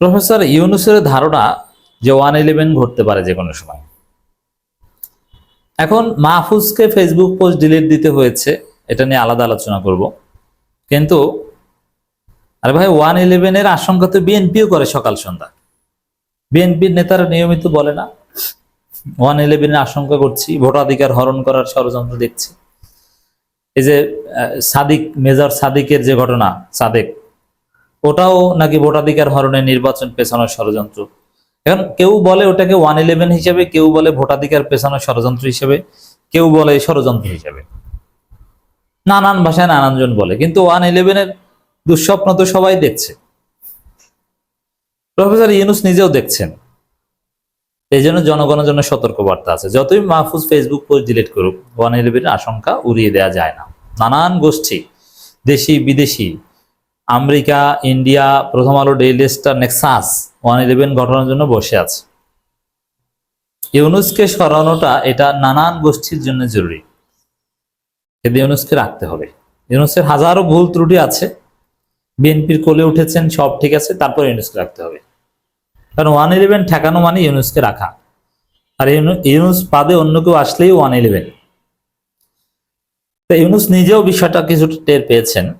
Professor ইউনুসের ধারণা যে ওয়ান ইলেভেন ঘটতে পারে যে কোনো সময়। এখন মাহফুজকে ফেসবুক পোস্ট ডিলিট দিতে হয়েছে, এটা নিয়ে আলাদা আলোচনা করব। কিন্তু, আরে ভাই, ওয়ান ইলেভেনের আশঙ্কা তো বিএনপিও করে সকাল সন্ধ্যা। বিএনপির নেতারা নিয়মিত বলে না, ওয়ান ইলেভেনের আশঙ্কা করছি, ভোটাধিকার হরণ করার ষড়যন্ত্র দেখছি। এই যে সাদিক, মেজর সাদিকের যে ঘটনা, সাদেক ওটাও নাকি ভোটাধিকার হরণের নির্বাচন পেছানোর ষড়যন্ত্র। এখন কেউ বলে ওটাকে ওয়ান ইলেভেন হিসেবে, কেউ বলে ভোটাধিকার পেছানোর ষড়যন্ত্র হিসেবে, কেউ বলে ষড়যন্ত্র হিসেবে। নানান ভাষায় নানানজন বলে, কিন্তু ওয়ান ইলেভেনের দুঃস্বপ্ন তো সবাই দেখছে। প্রফেসর ইউনুস নিজেও দেখছেন। এই জন্য জনগণের জন্য সতর্ক বার্তা আছে। যতই মাহফুজ ফেসবুক পোস্ট ডিলিট করুক ওয়ান ইলেভেনের আশঙ্কা উড়িয়ে দেওয়া যায় না। নানান গোষ্ঠী দেশি বিদেশি America, India, Prothom Alo Daily Star, Nexus, one eleven ঘটনার জন্য বসে আছে। ইউনুসকে সরানোটা এটা নানান গোষ্ঠীর জন্য জরুরি। কিন্তু ইউনুসকে রাখতে হবে। ইউনুসের হাজারো ভুল ত্রুটি আছে। বিএনপির কোলে উঠেছেন, সব ঠিক আছে, তারপর ইউনুসকে রাখতে হবে। কারণ ওয়ান ইলেভেন ঠেকানো মানে ইউনুসকে রাখা। আর ইউনু- ইউনুস বাদে অন্য কেউ আসলেই ওয়ান ইলেভেন। তা ইউনুস নিজেও বিষয়টা কিছুটা টের পেয়েছেন,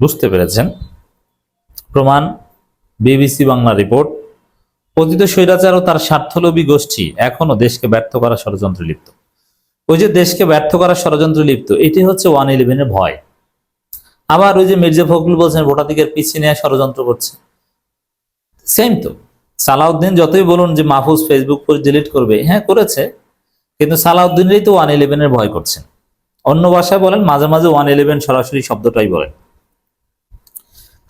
বুঝতে পেরেছেন। প্রমাণ, বিবিসি বাংলা রিপোর্ট। পতিত স্বৈরাচার ও তার স্বার্থলোভী গোষ্ঠী এখনও দেশকে ব্যর্থ করা ষড়যন্ত্রে লিপ্ত। ওই যে দেশকে ব্যর্থ করা ষড়যন্ত্রে লিপ্ত, এটি হচ্ছে ওয়ান ইলেভেনের ভয়। আবার ওই যে মির্জা ফখরুল বলছেন, ভোটাধিকার পিছিয়ে নেওয়া ষড়যন্ত্র করছে। সেম তো, সালাউদ্দিন যতই বলুন যে মাহফুজ ফেসবুক পোস্ট ডিলিট করবে হ্যাঁ করেছে, কিন্তু সালাউদ্দিনেরই তো ওয়ান ইলেভেনের ভয় করছেন। অন্য ভাষায় বলেন, মাঝে মাঝে ওয়ান ইলেভেন সরাসরি শব্দটাই বলেন।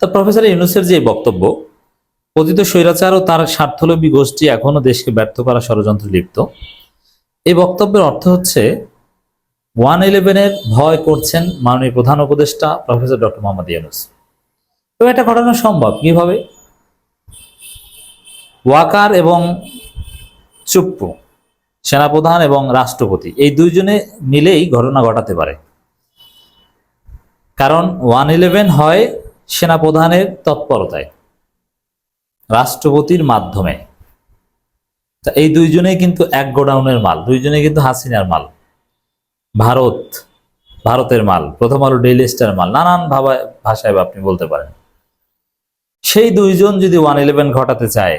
তা প্রফেসর ইউনুসের যে বক্তব্য পতিত স্বৈরাচার ও তার স্বার্থলোভী গোষ্ঠী এখনও দেশকে ব্যর্থ করা ষড়যন্ত্রে লিপ্ত। এই বক্তব্যের অর্থ হচ্ছে, ওয়ান ইলেভেনের ভয় করছেন মাননীয় প্রধান উপদেষ্টা প্রফেসর ডক্টর মোহাম্মদ ইউনুস। তো এটা ঘটানো সম্ভব কীভাবে? ওয়াকার এবং চুপ্পু, সেনাপ্রধান এবং রাষ্ট্রপতি, এই দুইজনে মিলেই ঘটনা ঘটাতে পারে। কারণ ওয়ান ইলেভেন হয় সেনাপ্রধানের তৎপরতায়, রাষ্ট্রপতির মাধ্যমে। তা এই দুইজনেই কিন্তু এক গোডাউনের মাল, দুইজনেই কিন্তু হাসিনার মাল, ভারত, ভারতের মাল, প্রথম আলো ডেইলি স্টার মাল, নানান ভাষায় আপনি বলতে পারেন। সেই দুইজন যদি ওয়ান ইলেভেন ঘটাতে চায়,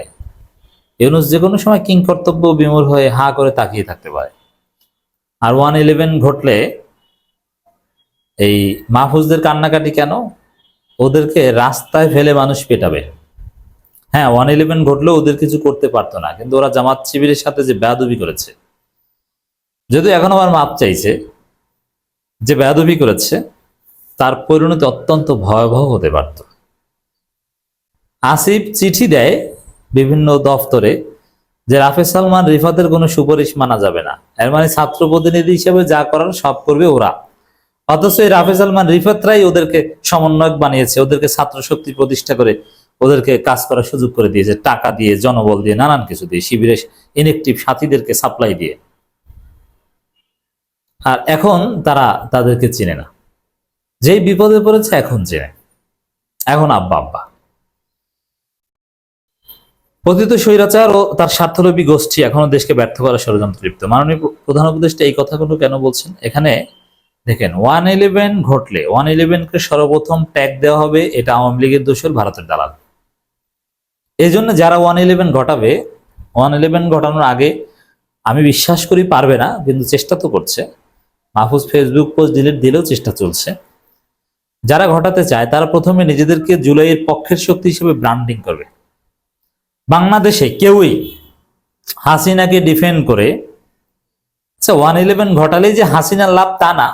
ইউনুস যে কোনো সময় কিং কর্তব্য বিমূর হয়ে হা করে তাকিয়ে থাকতে পারে। আর ওয়ান ইলেভেন ঘটলে এই মাহফুজদের কান্নাকাটি কেন? ওদেরকে রাস্তায় ফেলে মানুষ পেটাবে। হ্যাঁ ওয়ান ইলেভেন ঘটলেও ওদের কিছু করতে পারতো না, কিন্তু ওরা জামাত শিবিরের সাথে যে বেয়াদবি করেছে, যদিও এখন আবার মাপ চাইছে যে বেয়াদবি করেছে, তার পরিণতি অত্যন্ত ভয়াবহ হতে পারত। আসিফ চিঠি দেয় বিভিন্ন দফতরে যে রাফে সালমান রিফাতের কোনো সুপারিশ মানা যাবে না। এর মানে ছাত্র প্রতিনিধি হিসেবে যা করার সব করবে ওরা। অথচ এই রাফে সালমান রিফাতরাই ওদেরকে সমন্বয়ক বানিয়েছে, ওদেরকে ছাত্র শক্তি প্রতিষ্ঠা করে ওদেরকে কাজ করার সুযোগ করে দিয়েছে, টাকা দিয়ে, জনবল দিয়ে, নানান কিছু দিয়ে শিবিরের ইনেকটিভ সাথীদেরকে সাপ্লাই দিয়ে। আর এখন তারা তাদেরকে চিনে না। যেই বিপদে পড়েছে এখন চেনে। এখন আব্বা আব্বা। পতিত স্বৈরাচার ও তার স্বার্থলোভী গোষ্ঠী এখনও দেশকে ব্যর্থ করার ষড়যন্ত্র লিপ্ত। মাননীয় প্রধান উপদেষ্টা এই কথাগুলো কেন বলছেন? এখানে দেখেন ওয়ান ইলেভেন ঘটলে ওয়ান ইলেভেনকে সর্বপ্রথম ট্যাগ দেওয়া হবে এটা আওয়ামী লীগের দোষর ভারতের দালাল। এই জন্য যারা ওয়ান ইলেভেন ঘটাবে ওয়ান ইলেভেন ঘটানোর আগে আমি বিশ্বাস করি পারবে না, কিন্তু চেষ্টা তো করছে। মাহফুজ ফেসবুক পোস্ট ডিলিট দিলেও চেষ্টা চলছে। যারা ঘটাতে চায়, তারা প্রথমে নিজেদেরকে জুলাইয়ের পক্ষের শক্তি হিসেবে ব্র্যান্ডিং করবে। বাংলাদেশে কেউই হাসিনাকে ডিফেন্ড করে আচ্ছা ওয়ান ইলেভেন ঘটালেই যে হাসিনার লাভ তা না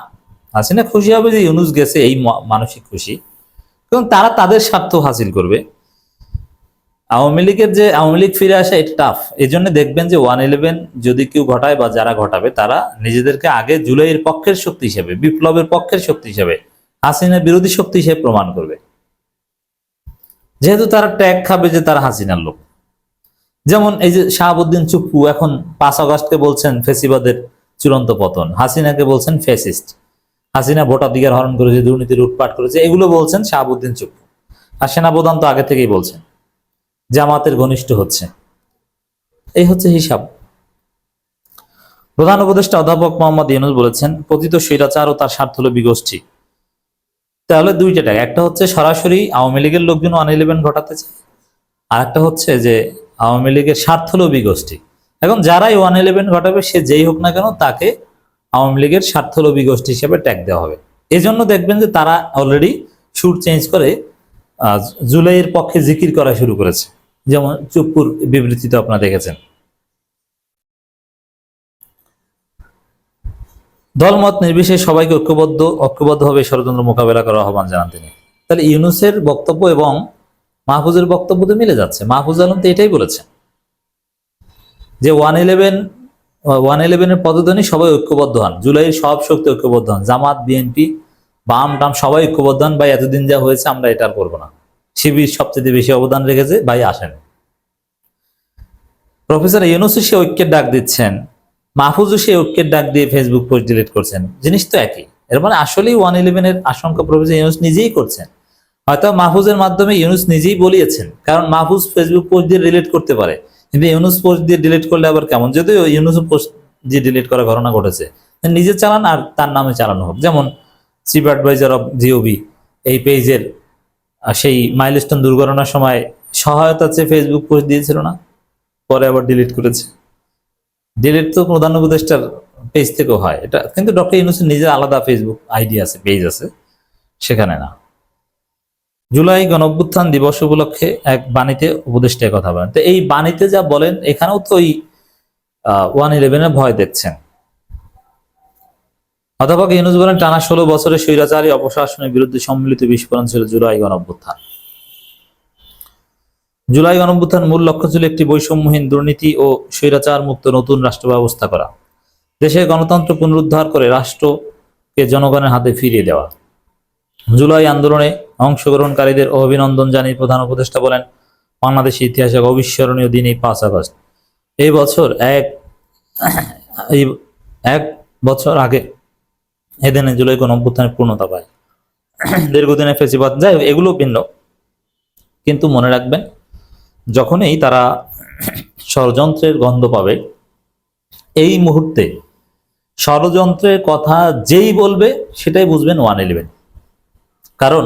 হাসিনা খুশি হবে যে ইউনুস গেছে, এই মানসিক খুশি। এবং তারা তাদের স্বার্থ হাসিল করবে। আওয়ামী লীগের যে আওয়ামী লীগ ফিরে আসা, এটা টাফ এই জন্য দেখবেন যে ওয়ান ইলেভেন যদি কেউ ঘটায় বা যারা ঘটাবে, তারা নিজেদেরকে আগে জুলাইয়ের পক্ষের শক্তি হিসেবে, বিপ্লবের পক্ষের শক্তি হিসেবে হাসিনা বিরোধী শক্তি হিসেবে প্রমাণ করবে। যেহেতু তারা ট্যাগ খাবে যে তারা হাসিনার লোক। যেমন এই যে শাহাবুদ্দিন চুপ্পু এখন পাঁচ আগস্টকে বলছেন ফেসিবাদের চূড়ান্ত পতন। হাসিনাকে বলছেন ফেসিস্ট হাসিনা ভোটাধিকার হরণ করেছে, দুর্নীতি লুটপাট করেছে, এগুলো বলছেন শাহাবুদ্দিন চুপ্পু। আর সেনাপ্রধান তো আগে থেকেই বলছেন, জামাতের ঘনিষ্ঠ হচ্ছে। এই হচ্ছে হিসাব। প্রধান উপদেষ্টা অধ্যাপক মোহাম্মদ ইউনুস বলেছেন, পতিত স্বৈরাচার ও তার স্বার্থলোভী গোষ্ঠী। তাহলে দুইটা টাকা একটা হচ্ছে সরাসরি আওয়ামী লীগের লোকজন ওয়ান ইলেভেন ঘটাতে চায়, আর একটা হচ্ছে যে আওয়ামী লীগের স্বার্থলোভী গোষ্ঠী। এখন যারাই ওয়ান ইলেভেন ঘটাবে, সে যেই হোক না কেন তাকে আওয়ামী লীগের স্বার্থলোভী গোষ্ঠী হিসেবে ট্যাগ দেওয়া হবে। এজন্য দেখবেন যে তারা অলরেডি সুর চেঞ্জ করে জুলাইয়ের পক্ষে জিকির করা শুরু করেছে। যেমন চুপ্পুর বিবৃতিতে আপনারা দেখেছেন। দলমত নির্বিশেষে সবাইকে ঐক্যবদ্ধ ঐক্যবদ্ধভাবে ষড়যন্ত্র মোকাবেলা করার আহ্বান জানান তিনি। তাহলে ইউনুসের বক্তব্য এবং মাহফুজের বক্তব্য তো মিলে যাচ্ছে। মাহফুজ আলম তো এটাই বলেছেন। যে ওয়ান ইলেভেন ওয়ান ইলেভেনের পদধ্বনি সবাই ঐক্যবদ্ধ হন। জুলাইয়ের সব শক্তি ঐক্যবদ্ধ হন। জামাত, বিএনপি, বাম, টাম সবাই ঐক্যবদ্ধ হন। ভাই, এতদিন যা হয়েছে আমরা এটা আর করব না। শিবির সবচেয়ে বেশি অবদান রেখেছে। ভাই, আসেন। প্রফেসর ইউনুসও সে ঐক্যের ডাক দিচ্ছেন। মাহফুজও সে ঐক্যের ডাক দিয়ে ফেসবুক পোস্ট ডিলিট করছেন। জিনিস তো একই। এর মানে আসলেই ওয়ান ইলেভেনের আশঙ্কা প্রফেসর ইউনুস নিজেই করছেন। হয়তো মাহফুজের মাধ্যমে ইউনুস নিজেই বলিয়েছেন। কারণ মাহফুজ ফেসবুক পোস্ট দিয়ে ডিলিট করতে পারে। কিন্তু ইউনুস পোস্ট দিয়ে ডিলিট করলে আবার কেমন? যদিও ইউনুস পোস্ট দিয়ে ডিলিট করার ঘটনা ঘটেছে। নিজে চালান আর তার নামে চালানো হোক। যেমন চিফ অ্যাডভাইজার অফ জিওবি এই পেজের সেই মাইলস্টোন দুর্ঘটনার সময় সহায়তা চেয়ে ফেসবুক পোস্ট দিয়েছিল না? পরে আবার ডিলিট করেছে। ডিলিট তো প্রধান উপদেষ্টার পেজ থেকেও হয়। এটা কিন্তু ডক্টর ইউনুসের নিজের আলাদা ফেসবুক আইডি আছে পেজ আছে। সেখানে না। জুলাই গণঅভ্যুত্থান দিবস উপলক্ষে এক বাণীতে উপদেষ্টায় কথা বলেন। তো এই বাণীতে যা বলেন, এখানেও তো ওই ওয়ান ইলেভেনের ভয় দেখছেন। অধ্যাপক ইউনুস বলেন, টানা ষোলো বছরের স্বৈরাচারী অপশাসনের বিরুদ্ধে সম্মিলিত বিস্ফোরণ ছিল জুলাই গণঅভ্যুত্থান। জুলাই গণঅভ্যুত্থান মূল লক্ষ্য ছিল একটি বৈষম্যহীন দুর্নীতি ও স্বৈরাচার মুক্ত নতুন রাষ্ট্র ব্যবস্থা করা। দেশের গণতন্ত্র পুনরুদ্ধার করে রাষ্ট্রকে জনগণের হাতে ফিরিয়ে দেওয়া। জুলাই আন্দোলনে অংশগ্রহণকারীদের অভিনন্দন জানিয়ে প্রধান উপদেষ্টা বলেন বাংলাদেশের ইতিহাসে অবিস্মরণীয় দিন এই পাঁচ আগস্ট। এই বছর এক এই এক বছর আগে এদিনে জুলাই কোন অভ্যুত্থানের পূর্ণতা পায়। দীর্ঘদিনের ফেসিবাদ হোক, এগুলো ভিন্ন। কিন্তু মনে রাখবেন যখনই তারা ষড়যন্ত্রের গন্ধ পাবে এই মুহূর্তে ষড়যন্ত্রের কথা যেই বলবে সেটাই বুঝবেন ওয়ান ইলেভেন। কারণ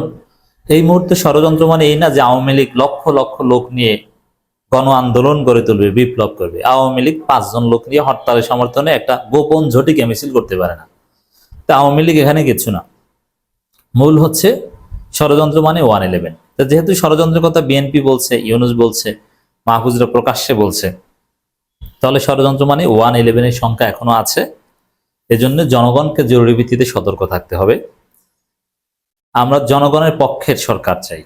এই মুহূর্তে ষড়যন্ত্র মানে এই না যে আওয়ামী লীগ লক্ষ লক্ষ লোক নিয়ে গণ আন্দোলন গড়ে তুলবে, বিপ্লব করবে। আওয়ামী লীগ পাঁচজন লোক নিয়ে হরতালের সমর্থনে একটা গোপন ঝটিকে মিছিল করতে পারে না। তা আওয়ামী লীগ এখানে কিছু না। মূল হচ্ছে ষড়যন্ত্র মানে ওয়ান ইলেভেন। তা যেহেতু ষড়যন্ত্রের কথা বিএনপি বলছে, ইউনুস বলছে, মাহফুজরা প্রকাশ্যে বলছে, তাহলে ষড়যন্ত্র মানে ওয়ান ইলেভেনের সংখ্যা এখনও আছে। এজন্য জনগণকে জরুরি ভিত্তিতে সতর্ক থাকতে হবে। আমরা জনগণের পক্ষের সরকার চাই।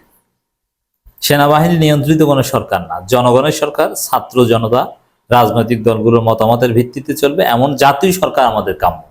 সেনাবাহিনী নিয়ন্ত্রিত কোনো সরকার না। জনগণের সরকার, ছাত্র জনতা, রাজনৈতিক দলগুলোর মতামতের ভিত্তিতে চলবে। এমন জাতীয় সরকার আমাদের কাম্য।